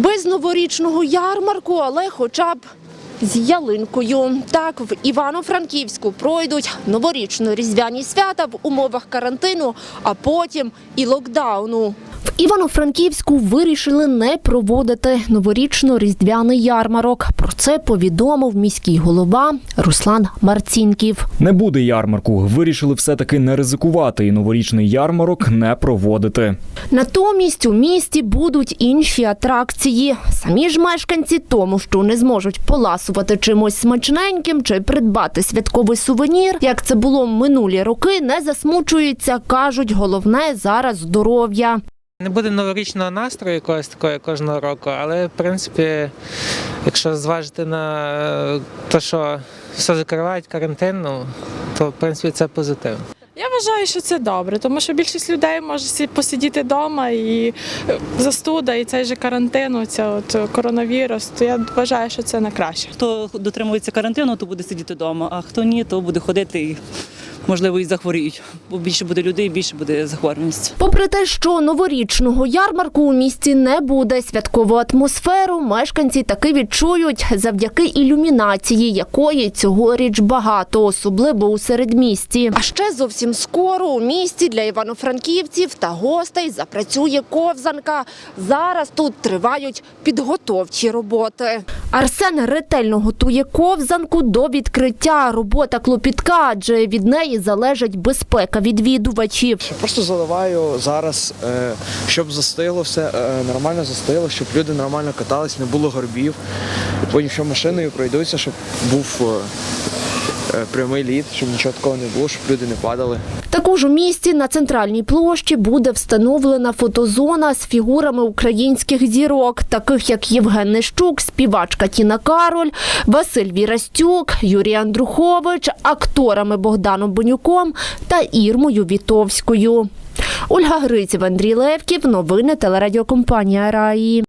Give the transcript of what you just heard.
Без новорічного ярмарку, але хоча б з ялинкою. Так, в Івано-Франківську пройдуть новорічно-різдвяні свята в умовах карантину, а потім і локдауну. В Івано-Франківську вирішили не проводити новорічно-різдвяний ярмарок. Про це повідомив міський голова Руслан Марцінків. Не буде ярмарку. Вирішили все-таки не ризикувати і новорічний ярмарок не проводити. Натомість у місті будуть інші атракції. Самі ж мешканці тому, що не зможуть поласувати чимось смачненьким чи придбати святковий сувенір, як це було минулі роки, не засмучуються. кажуть, головне зараз здоров'я. Не буде новорічного настрою якогось такого кожного року, але в принципі, якщо зважити на е, те, що все закривають карантин, ну, то в принципі це позитив. Я вважаю, що це добре, тому що більшість людей може сі- посидіти вдома і е, застуда, і цей же карантин, оця от е, коронавірус, то я вважаю, що це на краще. Хто дотримується карантину, то буде сидіти вдома, а хто ні, то буде ходити і можливо і захворіють. Бо більше буде людей, більше буде захворюваність. Попри те, що новорічного ярмарку у місті не буде, святкову атмосферу мешканці таки відчують завдяки ілюмінації, якої цьогоріч багато, особливо у середмісті. А ще зовсім скоро у місті для івано-франківців та гостей запрацює ковзанка. Зараз тут тривають підготовчі роботи. Арсен ретельно готує ковзанку до відкриття. Робота клопітка, адже від неї залежить безпека відвідувачів. Просто заливаю зараз, е, щоб застило все, е, нормально застило, щоб люди нормально катались, не було горбів. Потім, що машиною пройдуться, щоб був е, прямий лід, щоб нічого такого не було, щоб люди не падали. Також у місті на центральній площі буде встановлена фотозона з фігурами українських зірок, таких як Євген Нещук, співачка Тіна Кароль, Василь Вірастюк, Юрій Андрухович, акторами Богданом Бонюком та Ірмою Вітовською. Ольга Гриців, Андрій Левків. Новини телерадіокомпанія Раї.